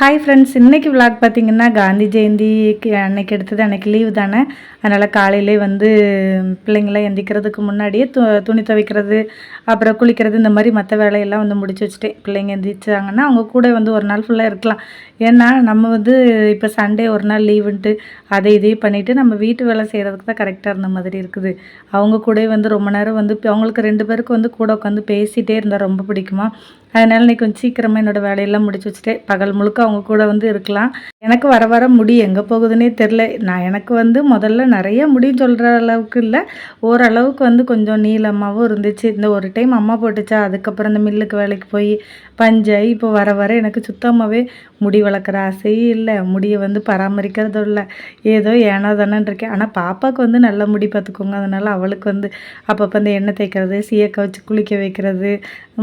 Hi friends இன்றைக்கி vlog பார்த்தீங்கன்னா காந்தி ஜெயந்திக்கு அன்னைக்கு எடுத்தது அன்றைக்கி லீவு தானே. அதனால் காலையிலே வந்து பிள்ளைங்களாம் எந்திக்கிறதுக்கு முன்னாடியே து துணி துவைக்கிறது அப்புறம் குளிக்கிறது இந்த மாதிரி மற்ற வேலையெல்லாம் வந்து முடிச்சு வச்சுட்டேன் பிள்ளைங்க எந்திரிச்சாங்கன்னா அவங்க கூட வந்து ஒரு நாள் ஃபுல்லாக இருக்கலாம். ஏன்னா நம்ம வந்து இப்போ சண்டே ஒரு நாள் லீவுன்ட்டு அதை இதையும் பண்ணிவிட்டு நம்ம வீட்டு வேலை செய்கிறதுக்கு தான் கரெக்டாக இருந்த மாதிரி இருக்குது. அவங்க கூட வந்து ரொம்ப நேரம் வந்து அவங்களுக்கு ரெண்டு பேருக்கு வந்து கூட உட்காந்து பேசிகிட்டே இருந்தால் ரொம்ப பிடிக்குமா? அதனால் இன்னைக்கு கொஞ்சம் சீக்கிரமாக என்னோடய வேலையெல்லாம் முடிச்சு வச்சுட்டேன் பகல் முழுக்க அவங்க கூட வந்து இருக்கலாம். எனக்கு வர வர முடி எங்கே போகுதுன்னே தெரில. நான் எனக்கு வந்து முதல்ல நிறைய முடின்னு சொல்கிற அளவுக்கு இல்லை. ஓரளவுக்கு வந்து கொஞ்சம் நீளமாகவும் இருந்துச்சு. இந்த ஒரு டைம் அம்மா போட்டுச்சா அதுக்கப்புறம் இந்த மில்லுக்கு வேலைக்கு போய் பஞ்சாய் இப்போ வர வர எனக்கு சுத்தமாகவே முடி வளர்க்குற ஆசையும் இல்லை. முடியை வந்து பராமரிக்கிறதும் இல்லை. ஏதோ ஏனோ தானேன்னு இருக்கேன். ஆனால் பாப்பாவுக்கு வந்து நல்ல முடி பார்த்துக்கோங்க. அதனால் அவளுக்கு வந்து அப்பப்போ இந்த எண்ணெய் தேய்க்கிறது சீயக்காய் வச்சு குளிக்க வைக்கிறது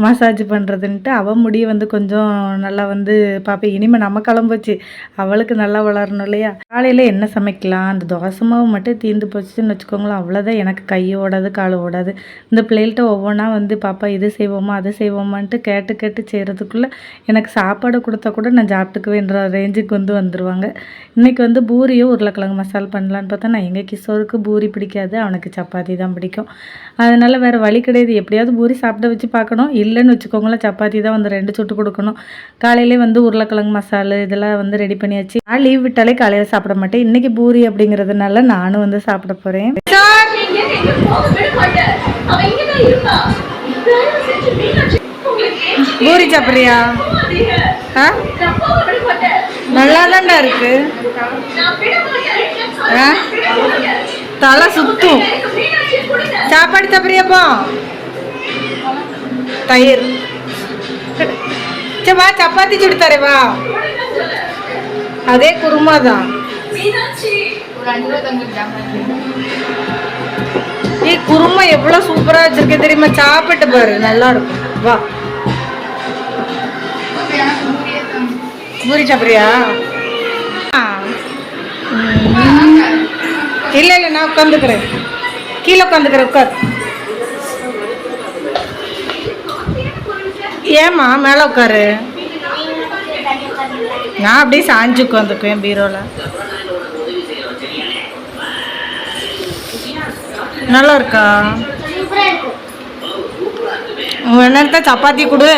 மசாஜ் பண்ணுறதுன்ட்டு அவள் முடியை வந்து கொஞ்சம் நல்லா வந்து பார்ப்பேன். இனிமேல் நம்ம கிளம்புச்சு. அவளுக்கு நல்லா வளரணும் இல்லையா? காலையில் என்ன சமைக்கலாம்? அந்த தோசை மாவு மட்டும் தீர்ந்து போச்சுன்னு வச்சுக்கோங்களேன். அவ்வளோதான் எனக்கு கை ஓடாது கால் ஓடாது. இந்த பிள்ளைகள்கிட்ட ஒவ்வொன்றா வந்து பாப்பா இது செய்வோமா அது செய்வோமான்ட்டு கேட்டு கேட்டு செய்கிறதுக்குள்ளே எனக்கு சாப்பாடு கொடுத்தா கூட நான் சாப்பிட்டுக்குவேன்ற ரேஞ்சுக்கு வந்து வந்துடுவாங்க இன்றைக்கி வந்து பூரியும் உருளைக்கிழங்கு மசால் பண்ணலான்னு பார்த்தா நான் எங்கள் கிஷோருக்கு பூரி பிடிக்காது அவனுக்கு சப்பாத்தி தான் பிடிக்கும். அதனால் வேறு வழி கிடையாது. எப்படியாவது பூரி சாப்பிட வச்சு பார்க்கணும். இல்லைன்னு வச்சுக்கோங்களேன் சப்பாத்தி தான் வந்து ரெண்டு சுட்டு கொடுக்கணும். காலையிலே வந்து உருளைக்கிழங்கு மசால் இதெல்லாம் வந்து ரெடி பண்ணியாச்சு. நான் லீவ் விட்டாலே காலையில் சாப்பிட மாட்டேன். இன்றைக்கி பூரி அப்படிங்கிறதுனால நானும் வந்து சாப்பிட போகிறேன் பூரி சாப்பிட்றியா? ஆ? நல்லா தான்டா இருக்கு. ஆ? தலை சுத்தும். சாப்பாடு சாப்பிட்றியாப்போ தயிர். சரி வா சப்பாத்தி சுடு வா. அதே குருமா தான். மீனாட்சி குருமா எவ்வளோ சூப்பராக வச்சிருக்க தெரியுமா? சாப்பிட்டு பாரு நல்லா இருக்கும். வா. பூரி சாப்பிட்றியா. இல்லை இல்லை நான் உட்காந்துக்கிறேன் கீழே உட்காந்துக்கிறேன் உட்கார். ஏம்மா மேலே உட்காரு. நான் அப்படியே சாஞ்சு உட்காந்துக்குவேன் பீரோவில் நல்லா இருக்கா? என்னத்த சப்பாத்தி கொடு.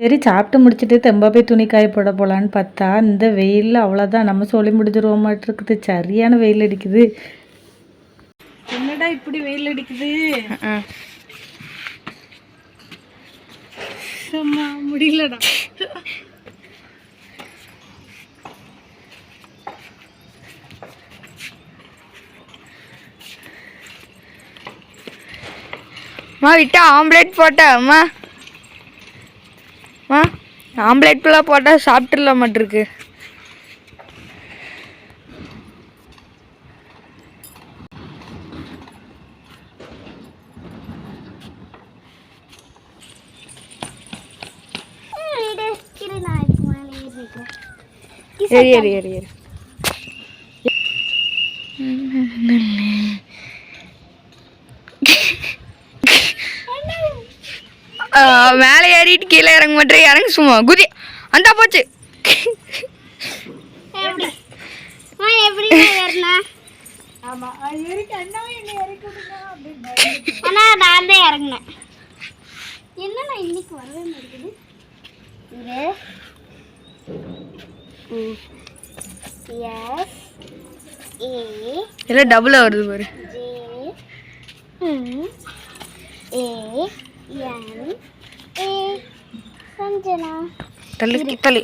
சரி சாப்பிட்டு முடிச்சுட்டு தெம்பா போய் துணி காய போட போகலான்னு பார்த்தா இந்த வெயிலில் அவ்வளோதான் நம்ம சொல்லி முடிஞ்சிருவோம் மாட்டிருக்குது சரியான வெயில் அடிக்குது. என்னடா இப்படி வெயில் அடிக்குது? முடியலடா. அம்மா விட்டா ஆம்லேட் போட்டேன். அம்மா. அம்மா ஆம்லேட் ஃபுல்லாக போட்டால் சாப்பிட்டுல மாட்டிருக்கு ஏறி ஏறி ஏறி. ஏறி மேலே ஏறிட்டு கீழே இறங்க மாட்டேன் இறங்க சும்மா. குதி. அந்த போச்சு. ஆனா நான் தான் இறங்கினேன். என்ன நான் இன்னைக்கு வரவே மாட்டேங்குது? இது எஸ். ஏ எல்லாம் டபுளாக வருது பாரு. ஜே. ஏ. சஞ்சனா தள்ளி தள்ளி.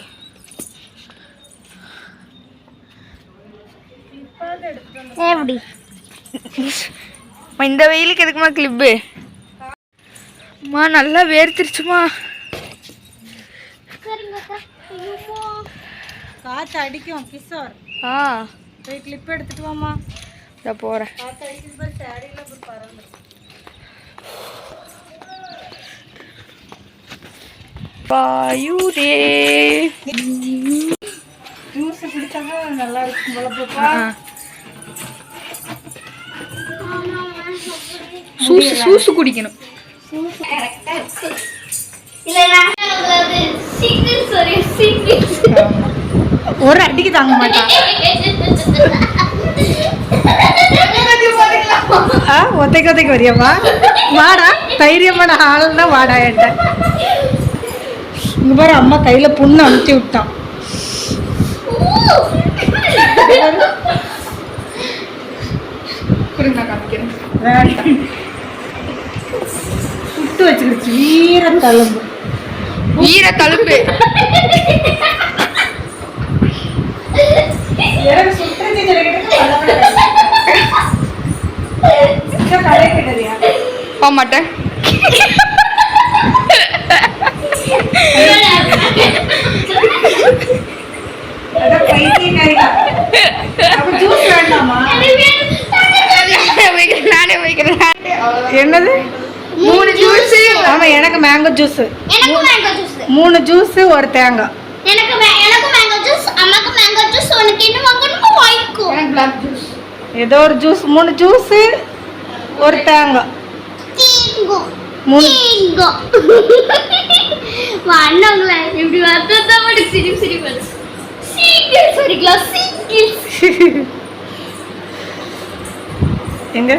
எப்படி இந்த வெயிலுக்கு எதுக்குமா கிளிப்பு அம்மா நல்லா வேர்த்திருச்சுமா. காற்று அடிக்கும் கிஷோர் ஆ. போய் கிளிப் எடுத்துட்டு வாமா இதை போகிறேன் காற்று அடிக்குது பாரு சாரியில் போய் பறந்து பாயுதே ஜூஸ் குடிச்சாங்க நல்லா இருக்கும் போல போப்பா ஆ. சூசு சூசு குடிக்கணும். ஒரு அடிக்கு தாங்க மாட்டான் ஆ ஒத்தைக்கு ஒத்தைக்கு வரியாப்பா வாடா தைரியமான ஆள் தான் வாடா என்கிட்ட. இங்க பாரு அம்மா கையில புண்ணு அமுத்தி விட்டான். வேண்டாம். சுட்டு வச்சுக்கிடுச்சு வீர தழும்பு. வீர தழும்பு. போக மாட்டேன் என்னது? மூணு ஜூஸ் ஆமா எனக்கு மேங்கோ ஜூஸ் எனக்கும் மேங்கோ ஜூஸ் மூணு ஜூஸ் ஒரு தேங்காய். எனக்கு மே- எனக்கும் மேங்கோ ஜூஸ் அம்மாக்கு மேங்கோ ஜூஸ் உனக்கு என்ன வாங்கணுமோ வாங்கிக்கோ எனக்கு பிளாக் ஜூஸ் ஏதோ ஒரு ஜூஸ் மூணு ஜூஸ் ஒரு தேங்காய். தீங்கோ மூணு தீங்கோ வண்ணங்களே இப்படி வந்ததா மட்டும் சிரிப்பு சிரிப்பு வருது. சீக்கிரம் சரிக்கலாம் சீக்கிரம் எங்க?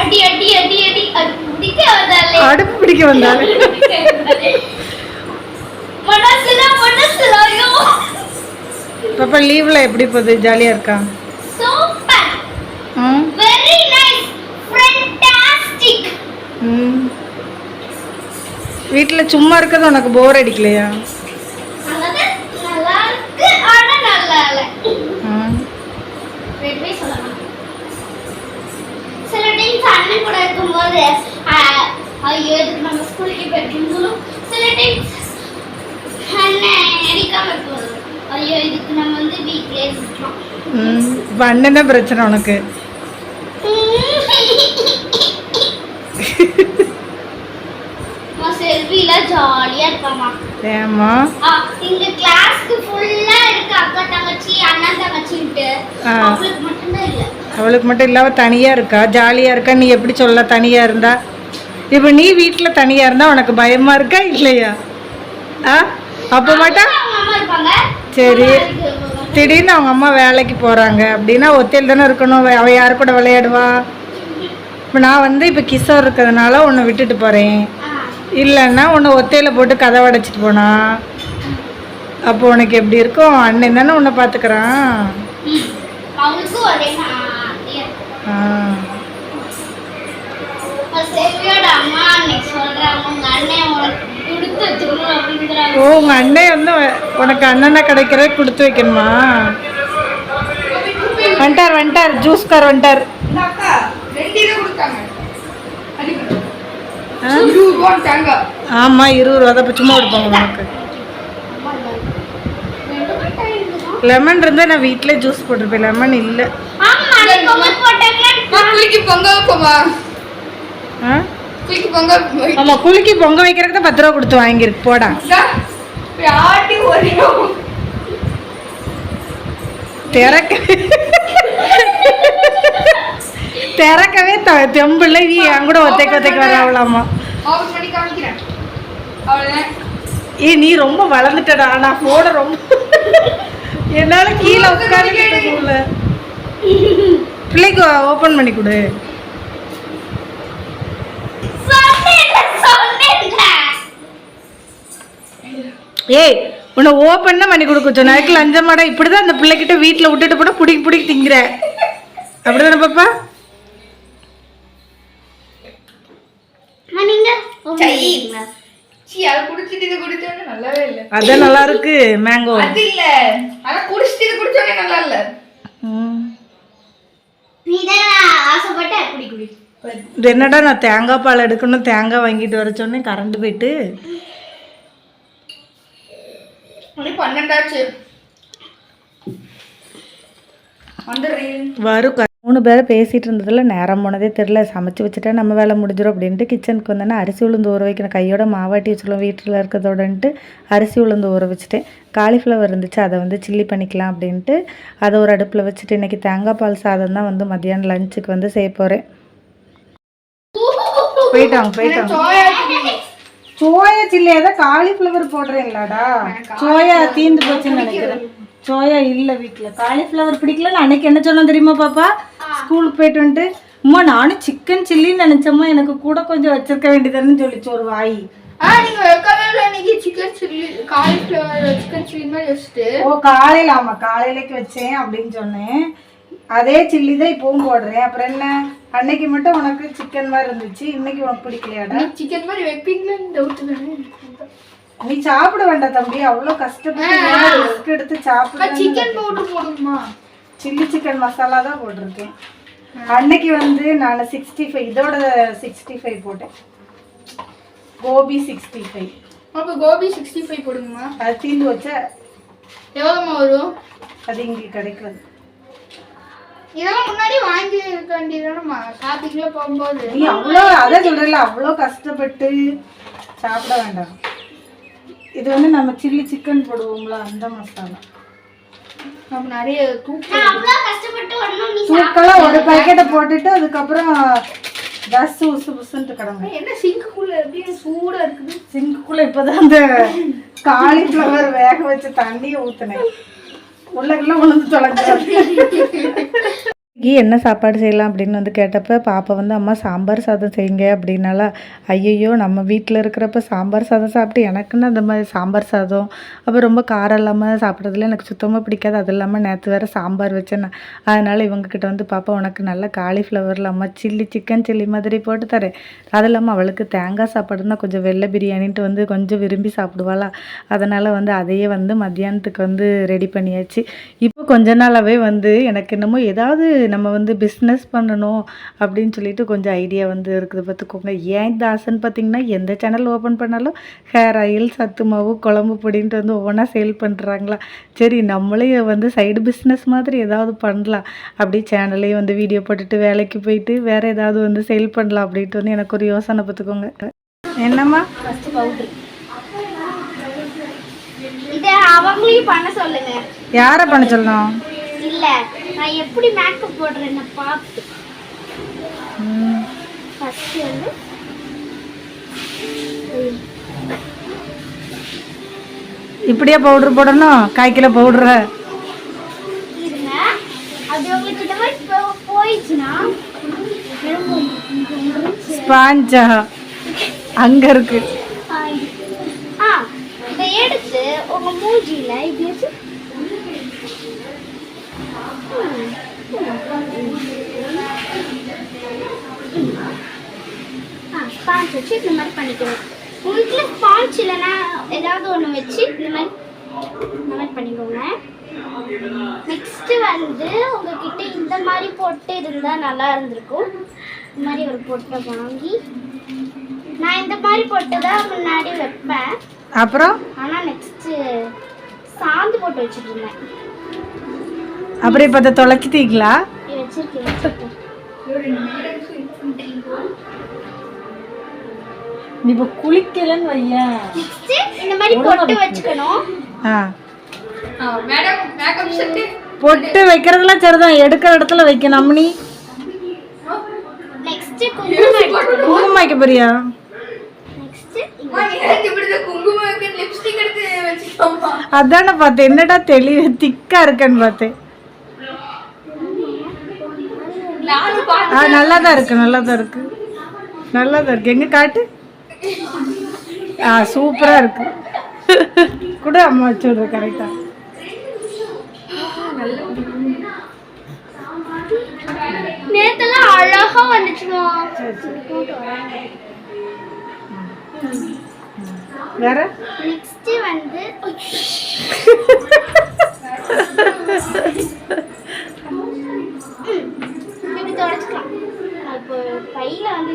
அடி அடி அடி அடி. அது முடிக்க வந்தாலே அடுப்பு பிடிக்க வந்தாரு மனசுல மனசுல ஐயோ. பாப்பா லீவ்ல எப்படி போகுது? ஜாலியா இருக்கா? சூப்பர் ம் வெரி நைஸ் ஃபேண்டாஸ்டிக் ம் வீட்டில் சும்மா இருக்கிறது உனக்கு போர் அடிக்கலையா? ஐயோ இதுக்கு நம்ம ஸ்கூலுக்கு போயிருக்கோம்னு சொல்லும். சில டைம்ஸ் அண்ணன் அடிக்காம இருக்கும் ஐயோ இதுக்கு நம்ம வந்து வீட்லயே இருக்கலாம் ம் இப்போ அண்ணன் தான் பிரச்சனை உனக்கு. ஜாலியா இருப்பாமா ஏம்மா? ஆ, இங்க கிளாஸ்க்கு ஃபுல்லா இருக்கு அக்கா தங்கச்சி அண்ணன் தங்கச்சின்ட்டு. ஆ. அவளுக்கு மட்டும்தான் இல்ல. அவளுக்கு மட்டும் இல்லாம தனியாக இருக்கா? ஜாலியாக இருக்கா? நீ எப்படி சொல்ல தனியாக இருந்தா? இப்போ நீ வீட்டில் தனியாக இருந்தா உனக்கு பயமா இருக்கா இல்லையா? ஆ? அப்போ மட்டும் இருப்பாங்க. சரி. திடீர்னு அவங்க அம்மா வேலைக்கு போகிறாங்க அப்படின்னா ஒத்தையில் தானே இருக்கணும். அவ யார் கூட விளையாடுவா? இப்போ நான் வந்து இப்போ கிஷோர் இருக்கிறதுனால உன்னை விட்டுட்டு போகிறேன். இல்லைன்னா உன்னை ஒத்தையில் போட்டு கதை அடைச்சிட்டு போனா. அப்போ உனக்கு எப்படி இருக்கும் அண்ணன் தானே உன்னை பார்த்துக்கிறான் ஓ உங்கள் அண்ணன் வந்து உனக்கு அண்ணனை கிடைக்கிற கொடுத்து வைக்கணுமா? வந்துட்டார் வந்துட்டார் ஜூஸ்கார் வந்துட்டார் இந்த அக்கா ரெண்டு இதை கொடுத்தாங்க அடிக்கணும் ஆ? இருபது ரூபான்னு தேங்காய் ஆமாம் இருபது ரூபா தான் சும்மா கொடுப்பாங்க உனக்கு? லெமன் இருந்தால் நான் வீட்டிலே ஜூஸ் போட்டிருப்பேன். லெமன் இல்லை. ஆமா குலுக்கி பொங்க வைக்கிறதுக்கு தான் பத்து ரூபா கொடுத்து வாங்கியிருக்கு. போடா. திறக்க. திறக்கவே த- தெம்பில்ல நீ என் கூட ஒத்தைக்கு ஒத்தைக்கு அவ்வளோதான் ஏ நீ ரொம்ப வளர்ந்துட்டடா நான் போட ரொம்ப என்னால கீழே உட்காந்து பிள்ளைக்கு ஓபன் பண்ணி கொடு. ஏய் உன்னை ஓப்பன் தான் பண்ணி கொடுக்க சொன்ன அதுக்கு லஞ்சமாடா இப்படிதான் அந்த பிள்ளைகிட்ட வீட்டில் விட்டுட்டு போனா புடிக்கி புடிக்கி திங்கிற அப்படிதானே பாப்பா அதை குடிச்சிட்டு இதை குடிச்சோடனே நல்லாவே இல்லை. அதான் நல்லா இருக்கு மேங்கோ அது இல்ல. ஆனா குடிச்சிட்டு இது நல்லா இல்ல. என்னடா நான் தேங்காய் பால் எடுக்கணும் தேங்காய் வாங்கிட்டு வர சொன்னேன் கரண்ட் போயிட்டு. மணி பன்னெண்டாச்சு. வந்துடுறேன். வரும் மூணு பேரை பேசிகிட்டு இருந்ததில் நேரம் போனதே தெரில சமைச்சு வச்சுட்டா நம்ம வேலை முடிஞ்சிடும் அப்படின்ட்டு கிச்சனுக்கு வந்தேன்னா அரிசி உளுந்து ஊற வைக்கணும். கையோட மாவாட்டி வச்சுக்கலாம் வீட்டில் இருக்கிறதோடன்ட்டு அரிசி உளுந்து ஊற வச்சுட்டேன். காலிஃப்ளவர் இருந்துச்சு. அதை வந்து சில்லி பண்ணிக்கலாம் அப்படின்ட்டு அதை ஒரு அடுப்பில் வச்சுட்டு இன்றைக்கி தேங்காய் பால் சாதம் தான் வந்து மத்தியானம் லஞ்சுக்கு வந்து செய்ய போகிறேன் போயிட்டாங்க போயிட்டாங்க. சோயா சில்லியாக தான் காலிஃப்ளவர் போடுறீங்களாடா? சோயா தீந்து போச்சுன்னு நினைக்கிறேன். சோயா இல்லை வீட்டில் காலிஃப்ளவர் பிடிக்கலன்னு அன்னைக்கு என்ன சொன்னோம் தெரியுமா பாப்பா? ஸ்கூலுக்கு போயிட்டு வந்துட்டு அம்மா நானும் சிக்கன் சில்லின்னு நினச்சம்மா எனக்கு கூட கொஞ்சம் வச்சிருக்க வேண்டியதுன்னு சொல்லிச்சு ஒரு வாய். ஓ காலையில் ஆமாம் காலையிலக்கு வச்சேன் அப்படின்னு சொன்னேன். அதே சில்லி தான் இப்பவும் போடுறேன். அப்புறம் என்ன? அன்னைக்கு மட்டும் உனக்கு சிக்கன் மாதிரி இருந்துச்சு. இன்னைக்கு உனக்கு பிடிக்கலையாடா? சிக்கன் மாதிரி வைப்பீங்களான்னு டவுட் தானே நீ சாப்பிட வேண்டாம் தம்பி அவ்வளோ கஷ்டப்பட்டு ரிஸ்க் எடுத்து சாப்பிட சிக்கன் பவுடர் போடுமா? சில்லி சிக்கன் மசாலா தான் போட்டிருக்கேன். அன்னைக்கு வந்து நான் சிக்ஸ்டி ஃபைவ் இதோட சிக்ஸ்டி ஃபைவ் போட்டேன். கோபி சிக்ஸ்டி ஃபைவ் அப்போ கோபி சிக்ஸ்டி ஃபைவ் போடுங்கம்மா. அது தீந்து வச்ச எவ்வளோம்மா வரும்? அது இங்கே கிடைக்கிறது இதெல்லாம் முன்னாடி வாங்கி இருக்க வேண்டியதுதானம்மா. ஷாப்பிங்ல போகும்போது. நீ அவ்வளோ அதான் சொல்றல அவ்வளோ கஷ்டப்பட்டு சாப்பிட வேண்டாம். இது வந்து நம்ம சில்லி சிக்கன் போடுவோம்ல அந்த மசாலா. நம்ம நிறைய தூக்கு நான் அவ்வளோ கஷ்டப்பட்டு ஒன்றும் நீ தூக்கெல்லாம் ஒரு பாக்கெட்டை போட்டுட்டு அதுக்கப்புறம் தஸ் உசு புசுன்ட்டு கிடங்க என்ன சிங்குக்குள்ள எப்படி சூடா இருக்குது? சிங்குக்குள்ள இப்போதான் அந்த காலிஃப்ளவர் வேக வச்ச தண்ணியை ஊத்துனேன். உள்ளக்குள்ள உளுந்து தொலைஞ்சு என்ன சாப்பாடு செய்யலாம் அப்படின்னு வந்து கேட்டப்ப பாப்பா வந்து அம்மா சாம்பார் சாதம் செய்யுங்க அப்படின்னால ஐயையோ நம்ம வீட்டில் இருக்கிறப்ப சாம்பார் சாதம் சாப்பிட்டு எனக்குன்னு அந்த மாதிரி சாம்பார் சாதம் அப்புறம் ரொம்ப காரம் இல்லாமல் சாப்பிட்றதுல எனக்கு சுத்தமாக பிடிக்காது. அது இல்லாமல் நேற்று வேறு சாம்பார் வச்சேன் அதனால் இவங்கக்கிட்ட வந்து பாப்பா உனக்கு நல்ல காலிஃப்ளவரில் அம்மா சில்லி சிக்கன் சில்லி மாதிரி போட்டு தரேன். அது இல்லாமல் அவளுக்கு தேங்காய் சாப்பாடுனா கொஞ்சம் வெள்ளை பிரியாணின்ட்டு வந்து கொஞ்சம் விரும்பி சாப்பிடுவாளா. அதனால் வந்து அதையே வந்து மத்தியானத்துக்கு வந்து ரெடி பண்ணியாச்சு. இப்போ கொஞ்ச நாளாகவே வந்து எனக்கு என்னமோ ஏதாவது நம்ம வந்து பிஸ்னஸ் பண்ணணும் அப்படின்னு சொல்லிட்டு கொஞ்சம் ஐடியா வந்து இருக்குது பார்த்துக்கோங்க. ஏன் தாசன் பார்த்தீங்கன்னா எந்த சேனல் ஓப்பன் பண்ணாலும் ஹேர் ஆயில் சத்து மாவு குழம்பு பொடின்ட்டு வந்து ஒவ்வொன்றா சேல் பண்ணுறாங்களா சரி நம்மளே வந்து சைடு பிஸ்னஸ் மாதிரி ஏதாவது பண்ணலாம். அப்படியே சேனல்லையும் வந்து வீடியோ போட்டுட்டு வேலைக்கு போயிட்டு வேறு ஏதாவது வந்து சேல் பண்ணலாம் அப்படின்ட்டு வந்து எனக்கு ஒரு யோசனை பார்த்துக்கோங்க. என்னம்மா? ஃபஸ்ட்டு பவுட்ரு இதை அவங்களையும் பண்ண சொல்லுங்க. யாரை பண்ண சொல்லணும்? இல்ல. நான் எப்படி மேக்கப் போடுறேன்னு பார்த்து. வந்து இப்படியே பவுடர் போடணும்? கால் கிலோ பவுடரை இருங்க. அது உங்களுக்கு இந்த மாதிரி போ- போயிடுச்சுன்னா ஸ்பாஞ்சா அங்க இருக்கு ஆ இதை எடுத்து உங்க மூஞ்சியில இப்படி வச்சு ஆ ஸ்பாஞ்ச் வச்சு இந்த மாதிரி பண்ணிக்கணும். உங்களுக்கு ஸ்பாஞ்ச் இல்லைன்னா ஏதாவது ஒன்று வச்சு இந்த மாதிரி இந்த மாதிரி பண்ணிக்கோங்க. நெக்ஸ்ட் வந்து உங்ககிட்ட இந்த மாதிரி பொட்டு இருந்தா நல்லா இருந்திருக்கும். இந்த மாதிரி ஒரு பொட்டை வாங்கி நான் இந்த மாதிரி பொட்டு தான் முன்னாடி வைப்பேன். அப்புறம்? ஆனா நெக்ஸ்ட் சாந்து போட்டு வச்சுட்டு இருந்தேன் அப்புறம் இப்போ அதை வச்சிருக்கேன். வச்சிருக்கேன். நீ இப்போ குளிக்கலன்னு வையேன். இந்த மாதிரி பொட்டு வச்சுக்கணும். ஆ. மேடம் மேக்கப் செட்டு பொட்டு வைக்கிறதுலாம் சரிதான். எடுக்கிற இடத்துல வைக்கணும் அம்மனி நெக்ஸ்ட் குங்குமம் வைக்க போறியா? நெக்ஸ்ட் எனக்கு இப்படி குங்குமம் வைக்க லிப்ஸ்டிக் எடுத்து வச்சுக்கோமா அதானே பார்த்தேன். என்னடா தெளிவு? திக்கா இருக்கேன்னு பார்த்தேன். ஆ நல்லா தான் இருக்கு நல்லா தான் இருக்கு. நல்லா தான் இருக்கு. எங்க காட்டு? ஆ சூப்பரா இருக்கு. கூட அம்மா வச்சு விடுற கரெக்டா நேத்தெல்லாம் அழகா வந்துச்சுமா. வேற? நெக்ஸ்ட் வந்து இப்படி தொடச்சிக்கலாம் இப்போ கையில வந்து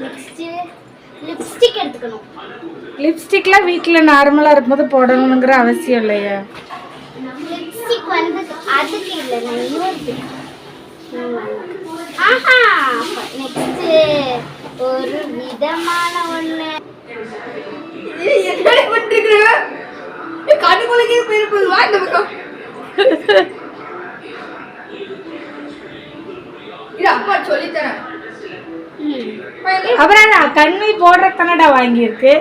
நெக்ஸ்ட் லிப்ஸ்டிக் எடுத்துக்கணும். லிப்ஸ்டிக்லாம் வீட்டில் நார்மலாக இருக்கும்போது போடணுங்கிற அவசியம் இல்லையா. லிப்ஸ்டிக் வந்து அதுக்கு இல்லை நான் இன்னொரு ஆஹா நெக்ஸ்ட் ஒரு விதமான ஒண்ணு. என்ன பண்ணிருக்கிற கண்ணுக்குள்ளே போயிருப்பது வா இந்த பக்கம். இது அப்பா சொல்லித்தரேன். அப்புறம் நான் கண்ணி போடுற கன்னடா வாங்கியிருக்கு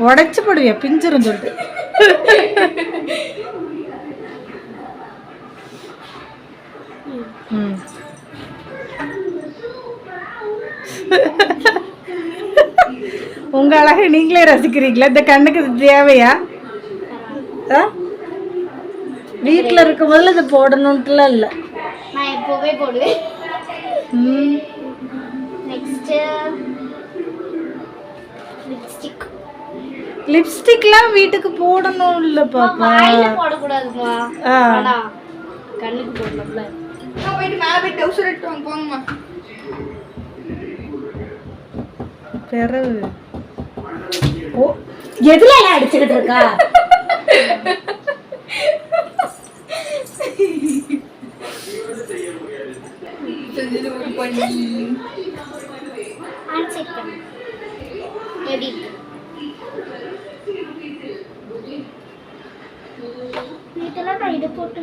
உடச்சு போடுவியா பிஞ்சிரும் சொல்லிட்டு. ம். உங்க அழகை நீங்களே ரசிக்கிறீங்களா? இந்த கண்ணுக்கு இது தேவையா? ஆ? வீட்டில் இருக்கும் போதில் இது போடணுன்ட்டுலாம் இல்லை. நான் எப்போவே போடுவேன். லிப்ஸ்டிக் லிப்ஸ்டிக்லாம் வீட்டுக்கு போடணும் இல்லை பாப்பா. வாயில ஆனா கண்ணுக்கு போடணும்ல. போயிட்டு மேலே போய் டவுசர் எடுத்து வாங்க போங்கம்மா. பிறகு. ஓ எதுல எல்லாம் அடிச்சுக்கிட்டு இருக்கா? செஞ்சது ஒரு பண்ணி. ஆன்சர் பண்ணு எப்படி இருக்கு இதெல்லாம் நான் இது போட்டு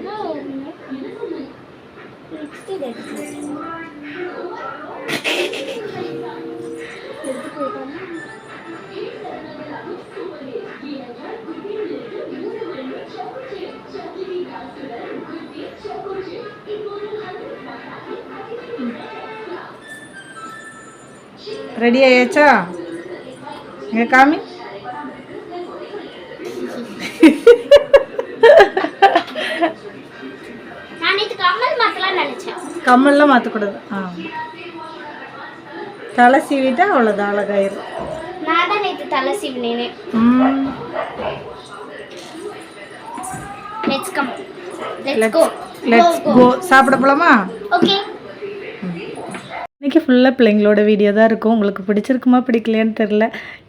ரெடி ஆயாச்சா இங்கே காமி நான் இது கமல் மாத்தலாம் நினைச்சேன் கம்மல்லாம் மாற்றக்கூடாது ஆ தலை சீவிட்டா அவ்வளோதான் அழகாயிரும் நான் தான் நேற்று தலை சீவினேனே ம் let's come let's go let's go சாப்பிட போலாமா ஓகே இன்றைக்கி ஃபுல்லாக பிள்ளைங்களோட வீடியோ தான் இருக்கும். உங்களுக்கு பிடிச்சிருக்குமா பிடிக்கலையான்னு தெரில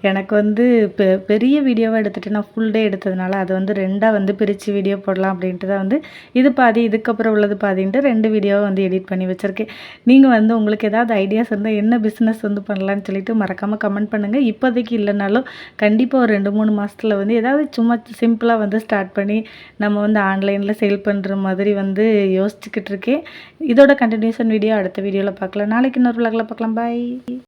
எனக்கு வந்து பெ பெரிய வீடியோவாக எடுத்துகிட்டு நான் ஃபுல் டே எடுத்ததுனால அது வந்து ரெண்டாக வந்து பிரித்து வீடியோ போடலாம் அப்படின்ட்டு தான் வந்து இது பாதி இதுக்கப்புறம் உள்ளது பாதின்ட்டு ரெண்டு வீடியோவை வந்து எடிட் பண்ணி வச்சுருக்கேன். நீங்கள் வந்து உங்களுக்கு ஏதாவது ஐடியாஸ் இருந்தால் என்ன பிஸ்னஸ் வந்து பண்ணலான்னு சொல்லிட்டு மறக்காமல் கமெண்ட் பண்ணுங்கள் இப்போதைக்கு இல்லைனாலும் கண்டிப்பாக ஒரு ரெண்டு மூணு மாதத்தில் வந்து ஏதாவது சும்மா சிம்பிளாக வந்து ஸ்டார்ட் பண்ணி நம்ம வந்து ஆன்லைனில் சேல் பண்ணுற மாதிரி வந்து யோசிச்சுக்கிட்டு இருக்கேன். இதோட கண்டினியூஷன் வீடியோ அடுத்த வீடியோவில் பார்க்கலாம். நாளைக்கு இன்னொரு vlogல பார்க்கலாம் பாய்